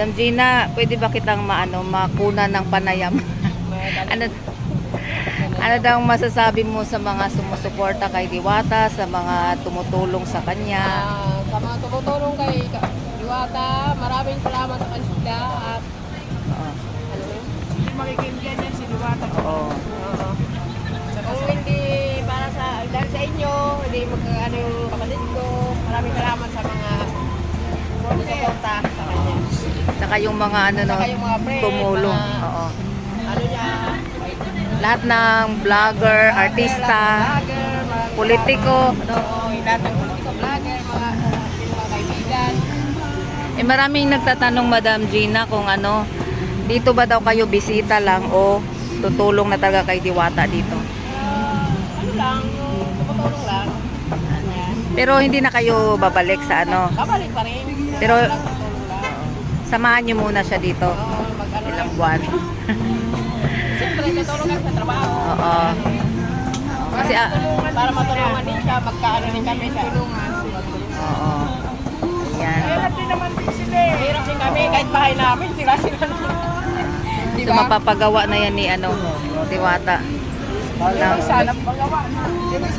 Madam Gina, pwede ba kitang maano, makuna ng panayam? ano, ano daw ang masasabi mo sa mga sumusuporta kay Diwata, sa mga tumutulong sa kanya? Ah, sa mga tumutulong kay Ka- Diwata, maraming salamat sa kanila at Oo. ano yun? Hindi makikinggan yan si Diwata. Oo. Oo. Kung hindi para sa dahil sa inyo, hindi magkakaano yung kapatid ko. Maraming salamat sa mga sumusuporta. Saka yung mga ano no, yung mga friend, tumulong. mga- Oo. Ano niya? Lahat ng vlogger, artista, Vlogger, mga politiko. No, lahat ng politiko, vlogger, mga, yung mga kaibigan. Eh maraming nagtatanong Madam Gina kung ano, dito ba daw kayo bisita lang o tutulong na talaga kay Diwata dito? Ah, ano lang, tumutulong lang. Pero hindi na kayo babalik sa ano. Babalik pa rin. Pero- Samahan niyo muna siya dito. Oo, mag-ano lang. Ilang buwan. Siyempre, tutulong kami sa trabaho. Oo. Kasi ah, Para matulungan din siya, magkaano din kami tulungan. oo. Ayan. Hirap din naman din sila eh. Hirap din kami, kahit bahay namin, sila-sila na. Di So ba? mapapagawa na yan ni ano, Diwata. Yung isa lang pagawa na.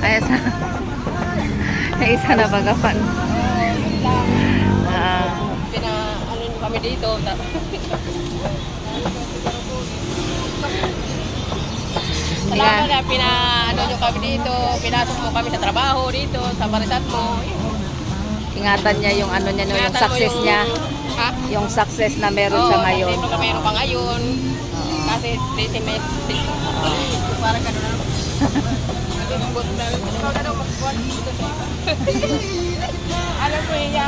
Ay, sa Ay, isa na bagapan. Kami dito. Salamat na pina, ano nyo kami dito, pinasok mo kami sa trabaho dito, sa parisat mo. ingatan niya yung ano niya, no, yung Ingatan mo success yung- niya. Ha? Yung success na meron siya Oo, ngayon. Kasi meron pa ngayon. Kasi decimate. Parang gano'n na. Na rin. Ikaw na daw magbuot. Alam siya.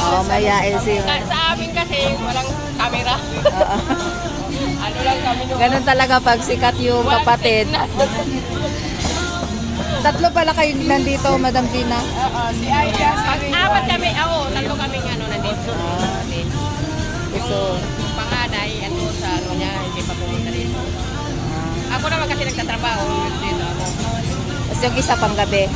Oo, mayayain siya. Sa, amin kasi walang camera. Oo. ano lang kami nung... Ganun talaga pag sikat yung kapatid. Tatlo pala kayo nandito, Madam Gina. Oo, si Aida, si Pag apat kami, oo, tatlo kaming ano nandito. Ah. Yung panganay, ano sa ano niya, hindi pa pumunta dito. ah, Ako naman kasi nagtatrabaho dito ako. tapos yung isa pang gabi.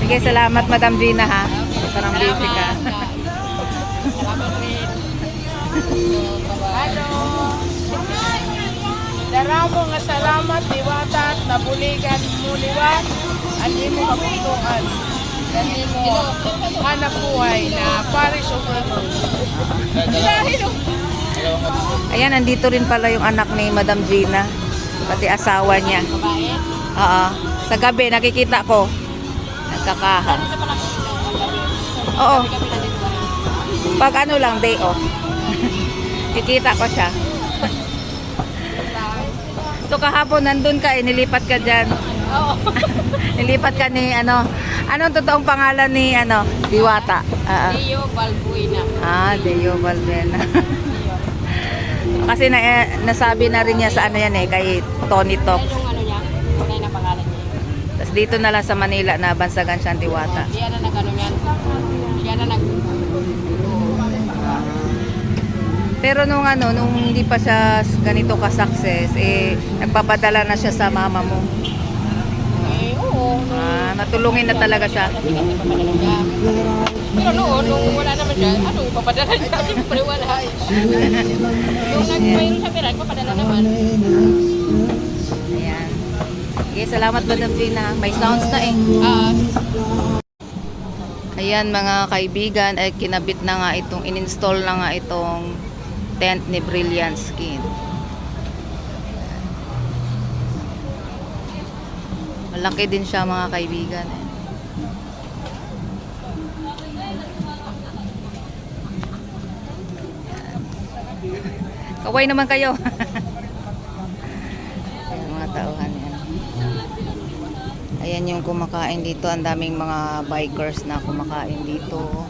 Sige, salamat Madam Gina ha. Parang busy ka. Salamat rin. Ano? Daramo nga salamat, diwata, at nabuligan mo liwat, at di mo kapuntungan. Dali mo hanap buhay na paris o Dahil Ayan, nandito rin pala yung anak ni Madam Gina. Pati asawa niya. Oo. Sa gabi, nakikita ko. Ano gabi? Oo. Pag ano lang, day off. Kikita ko siya. So kahapon nandun ka eh, nilipat ka dyan. Oo. Nilipat ka ni ano, anong totoong pangalan ni ano, Diwata? Ah, ah. Leo Balbuena. ah, Deo. Leo. Kasi na, eh, nasabi na rin niya sa ano yan eh, kay Tony Talks. yung ano niya. Tunay na pangalan. Tapos dito na lang sa Manila, nabansagan siyang Diwata. Siya na nag ano yan. Siya na nag... Pero nung ano, nung hindi pa siya ganito ka-success, eh, nagpapadala na siya sa mama mo. Eh, oo. Ah, natulungin na talaga siya. Kasi kasi papadala. Pero noon, nung wala naman siya, ano, ipapadala niya? Siyempre wala. Yung nag-mayroon siya pera, ipapadala naman. Okay, salamat Madam Gina. May sounds na eh. Ah, Ayan mga kaibigan, ay kinabit na nga itong, in-install na nga itong tent ni Brilliant Skin. Malaki din siya mga kaibigan. eh. Kaway naman kayo. Ayan yung kumakain dito. Ang daming mga bikers na kumakain dito.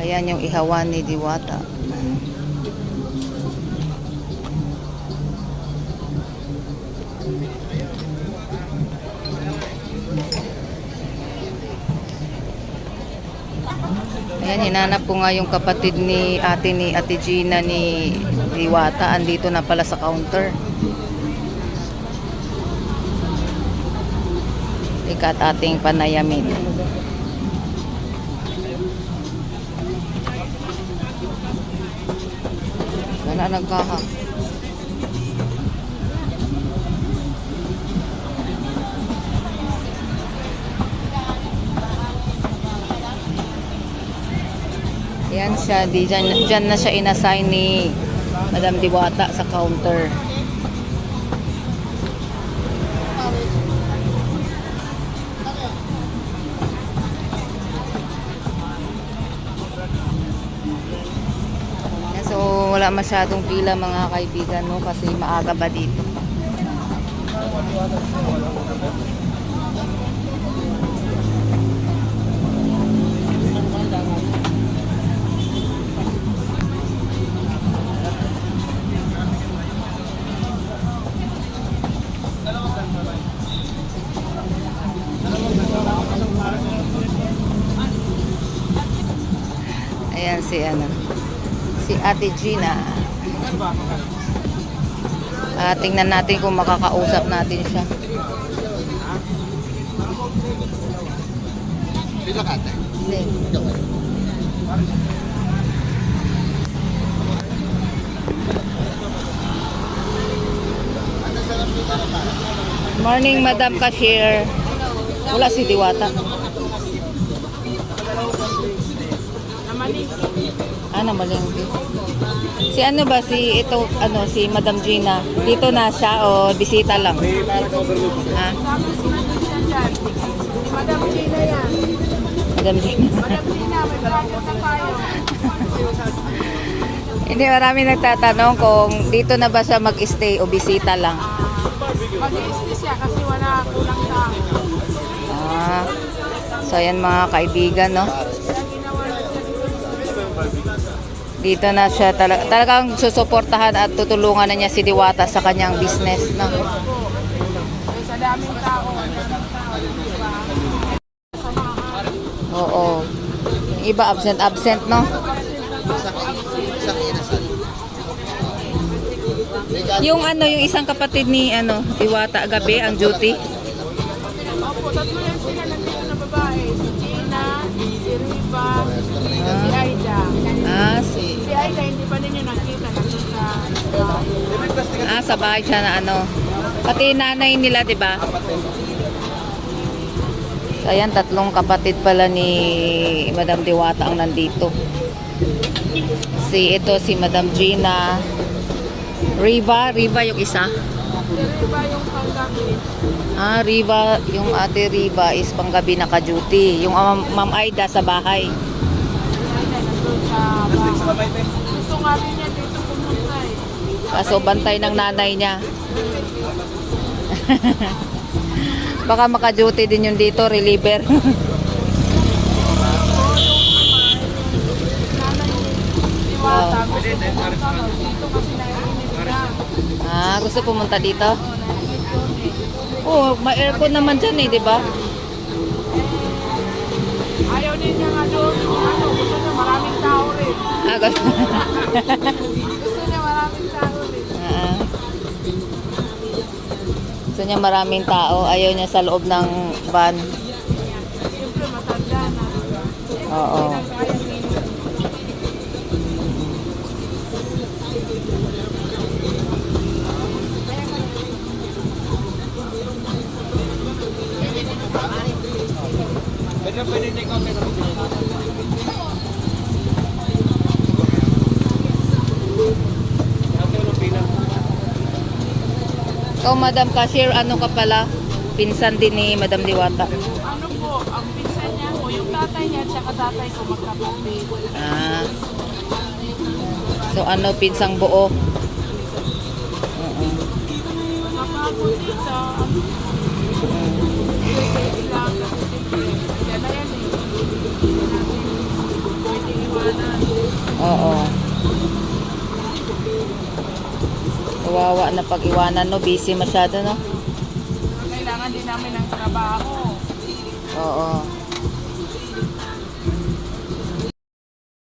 Ayan yung ihawan ni Diwata. Ayan, hinanap ko nga yung kapatid ni ate ni Ate Gina ni Diwata. Andito na pala sa counter. ikat ating panayamin. Wala nagkaha. Yan siya, di dyan, dyan na siya inassign ni Madam Diwata sa counter. Wala masyadong pila mga kaibigan, no? Kasi maaga ba dito? Ate Gina. Ah, tingnan natin kung makakausap natin siya. Hindi. Morning, Madam Cashier. Wala si Diwata. Ah, namalingki. Si ano ba si ito ano si Madam Gina? Dito na siya o bisita lang? Ha? Si Madam Gina yan. Madam Gina. Madam Gina, may project na tayo. Hindi marami nagtatanong kung dito na ba siya mag-stay o bisita lang. Mag-i-stay siya kasi wala kulang tao. Ah. So ayan mga kaibigan, no? Dito. Na siya talaga, talagang susuportahan at tutulungan na niya si Diwata sa kanyang business, no? Sa daming tao. Oo. Iba absent absent, no? Yung ano, yung isang kapatid ni ano, Diwata gabi ang duty. Opo, tatlo yan sila nandito na babae. Si Gina, si Riva, si Aida. Ah, si Si Aida, hindi pa ninyo nakita. Nandun sa. Ah, sa bahay siya na ano. Pati nanay nila, 'di ba? So, ayan, tatlong kapatid pala ni Madam Diwata ang nandito. Si ito si Madam Gina. Riva, Riva yung isa. Si Riva yung panggabi. Ah, Riva, yung ate Riva is panggabi naka-duty. Yung ah, Ma'am Aida sa bahay. Aida, nandun sa bahay. Gusto nga rin niya dito pumunta eh. Kaso bantay ng nanay niya. Baka maka-duty din yung dito, reliever. Siya. ah, gusto pumunta dito? Oo, may aircon naman dyan eh, di ba? Ayaw din niya nga doon. Ano, gusto niya maraming tao rin. Ah, gusto. Gusto niya maraming tao. Ah. Gusto niya maraming tao. Ayaw niya sa loob ng van. Siyempre matanda na. Oo. Ikaw, Madam Cashier, ano ka pala? Pinsan din ni Madam Diwata. Ano po, ang pinsan niya po, yung tatay niya at saka tatay ko magkapatid. Ah. So, ano, pinsang buo? Oo. Nakapot din sa ano, ilaga. Siyempre, yan na yan eh. Hindi natin pwedeng iwanan. Oo. Kawawa na pag-iwanan, no? Busy masyado, no? Kailangan din namin ng trabaho. Oo.